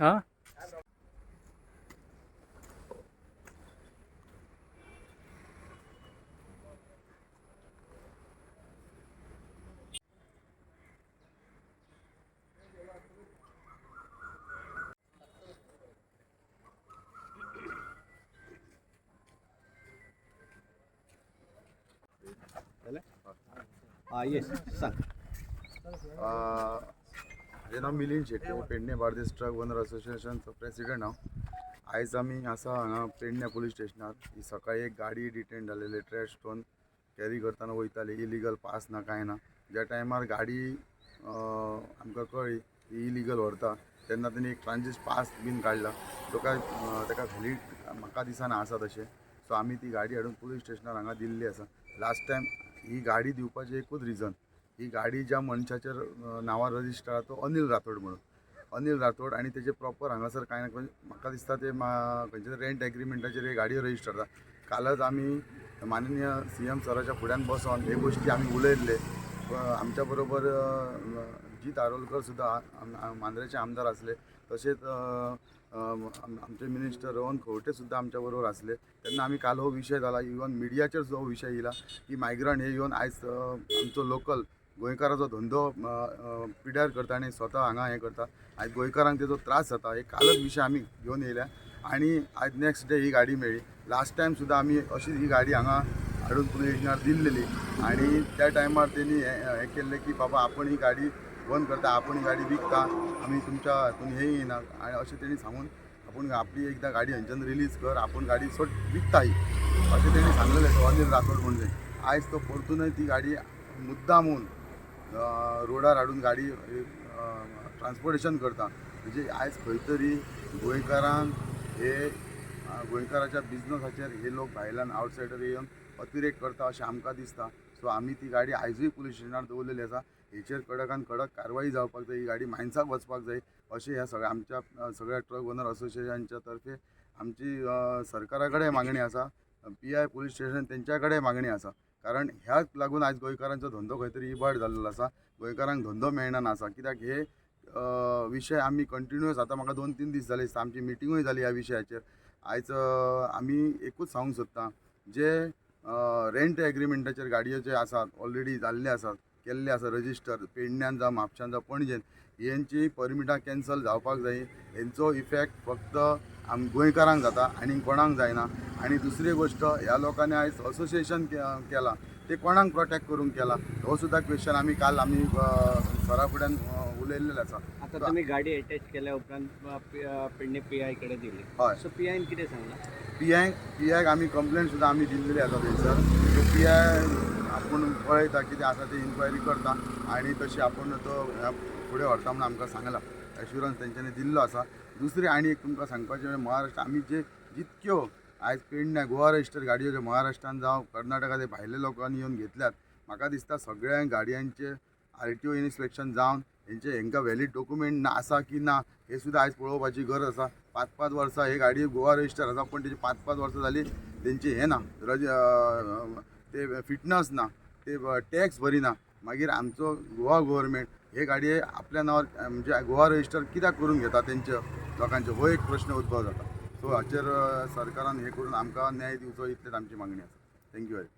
हा हा येस सांग अ, माझें नांव मिलिंद शेट्टी. पेडणे बार्देस ट्रक ओनर असोसिएशनचो प्रेसिडेंट हांव आयज आमी आसा हांगा पेडणे पुलीस स्टेशनार ही सकाळी एक गाडी डिटेन जालेली ट्रॅश स्टोन कॅरी करतना वयताली इलिगल पास ना कांय ना. ज्या टायमार गाडी आमकां कळ्ळी ही इलिगल व्हरता. तेन्ना तेणी एक ट्रांझीट पास बीन काडला अ, ताका व्हॅलीड म्हाका दिसना आसा तशें. सो आमी ती गाडी हाडून पुलीस स्टेशनार हांगा दिल्ली आसा. लास्ट टायम ही गाडी दिवपाचें एकूच रिजन ही गाडी ज्या मनशाचेर अ, नांवार रजिस्टर आहा तो अनिल राठोड म्हणून. अनिल राठोड आनी तेजे प्रॉपर हांगासर कांय ना म्हाका दिसता ते मा खंयचे तरी रेंट एग्रीमेंटाचेर हे गाडयो रजिस्टर जाता कालच आमी माननीय सी एम सराच्या फुड्यान बसोन हे गोश्टी आमी उलयल्ले आमच्या बरोबर जीत आरोलकर सुद्दां मांद्रेचे आमदार आसले तशेंच आमचे मिनिस्टर रोहन खंवटे सुद्दां आमच्या बरोबर आसले तेन्ना आमी काल हो विशय जाला इवन मिडियाचेर जो विशय येयला की मायग्रंट हे येवन आयज आमचो लोकल गोंयकाराचो धंदो पिड्यार करता आनी स्वता हांगा हें करता. आयज गोंयकारांक तेजो त्रास जाता. हे कालच विशय आमी घेवन येयल्या. आनी आयज नेक्स्ट डे ही गाडी मेळ्ळी. लास्ट टायम सुद्दां आमी अशीच ही गाडी हांगा हाडून पुणे स्टेशनार दिल्लेली. आणि त्या टायमार त्यांनी हे हे केल्लें की बाबा आपण ही गाडी बंद करता आपण ही गाडी विकता. आमी तुमच्या हातून हे येयना आनी अशें तेणी सांगून आपूण आपली एकदां गाडी हांच्यान रिलीज कर. आपूण गाडी सोड विकता ही. अशें तेणी सांगलेलें तो अनिल राठोड म्हणजे. आयज तो परतूनय ती गाडी मुद्दामून रोडार हाडून गाडी ट्रान्सपोर्टेशन करता. म्हणजे आयज खंय तरी गोंयकारांक हे गोंयकाराच्या बिजनसाचेर हे लोक भायल्यान आवटसायडर येवन अतिरेक करता अशें आमकां दिसता. सो आमी ती गाडी आयजूय पुलीस स्टेशनार दवरलेली आसा. हेचेर कडकान कडक कारवाई जावपाक जाय ही गाडी मायन्साक वचपाक जाय अशें ह्या सगळ्या आमच्या सगळ्या ट्रक ओनर असोसिएशनच्या तर्फे आमची सरकारा कडेन मागणी आसा. पी आय पुलीस स्टेशन तेंच्या कडेन मागणी आसा. कारण ह्याच लागून आयज गोंयकारांचो धंदो खंय तरी इबाड जाल्लो आसा. गोंयकारांक धंदो मेळना आसा. कित्याक हे विशय आमी कंटिन्युअस आतां म्हाका दोन तीन दीस जाले दिसता. आमची मिटिंगूय जाली ह्या विशयाचेर आयज आमी एकूच सांगूंक सोदता जे रेंट एग्रीमेंटाचेर गाडयो जे आसात ऑलरेडी जाल्ले आसात केल्ले आसा रजिस्टर पेडण्यान जावं म्हापशान जावं पणजेन हेंची परमिटां कॅन्सल जावपाक जाय हेंचो इफेक्ट फक्त आम गोंयकारांक जाता आनी कोणाक जायना. आनी दुसरी गोश्ट ह्या लोकांनी आयज असोसिएशन केलां. ते कोणाक प्रोटेक्ट करूंक केला? हो सुद्दां क्वेश्चन आमी काल आमी सरा फुड्यान उलयल्लेले आसा. आता तुम्ही गाडी अटॅच केल्या उपरांत पेडणे पी आयकडे दिली. हय. सो पी आयन कितें सांगला पी आय पी आयक आमी कंप्लेंट सुद्दां आमी दिल्लेली आसा थंयसर पी आय आपण पळयता कितें आसा ती इन्क्वायरी करता. आनी तशी आपूण तो फुडें व्हरता म्हणून आमकां सांगला एश्युरन्स तेंच्यांनी दिल्लो आसा दुसरी आनी एक तुमकां सांगपाचें म्हणजे महाराष्ट्र आमी जे जितक्यो आयज पेडण्या गोवा रजिस्टर गाडयो ज्यो महाराष्ट्रान जावं कर्नाटका ते भायले लोकांनी येवन घेतल्यात म्हाका दिसता सगळ्या गाडयांचे आर टी ओ इन्स्पेक्शन जावन हेंचे हेंकां व्हॅलीड डॉक्युमेंट ना आसा की ना हे सुद्दां आयज पळोवपाची गरज आसा पांच पांच वर्सां हे गाडयो गोवा रजिस्टर आसा पूण तेची पांच पांच वर्सां जाली तेंची हें ना रज ते फिटनस ना ते टॅक्स भरिना मागीर आमचो गोवा गोवोरमेंट हे गाडये आपल्या नांवार म्हणजे गोवा रजिस्टर कित्याक करून घेता तेंचे लोकांचे? हो एक प्रश्न उद्भव जाता सो हाचेर सरकारान हे करून आमकां न्याय दिवचो इतलेच आमची मागणी आसा थँक्यू वेरी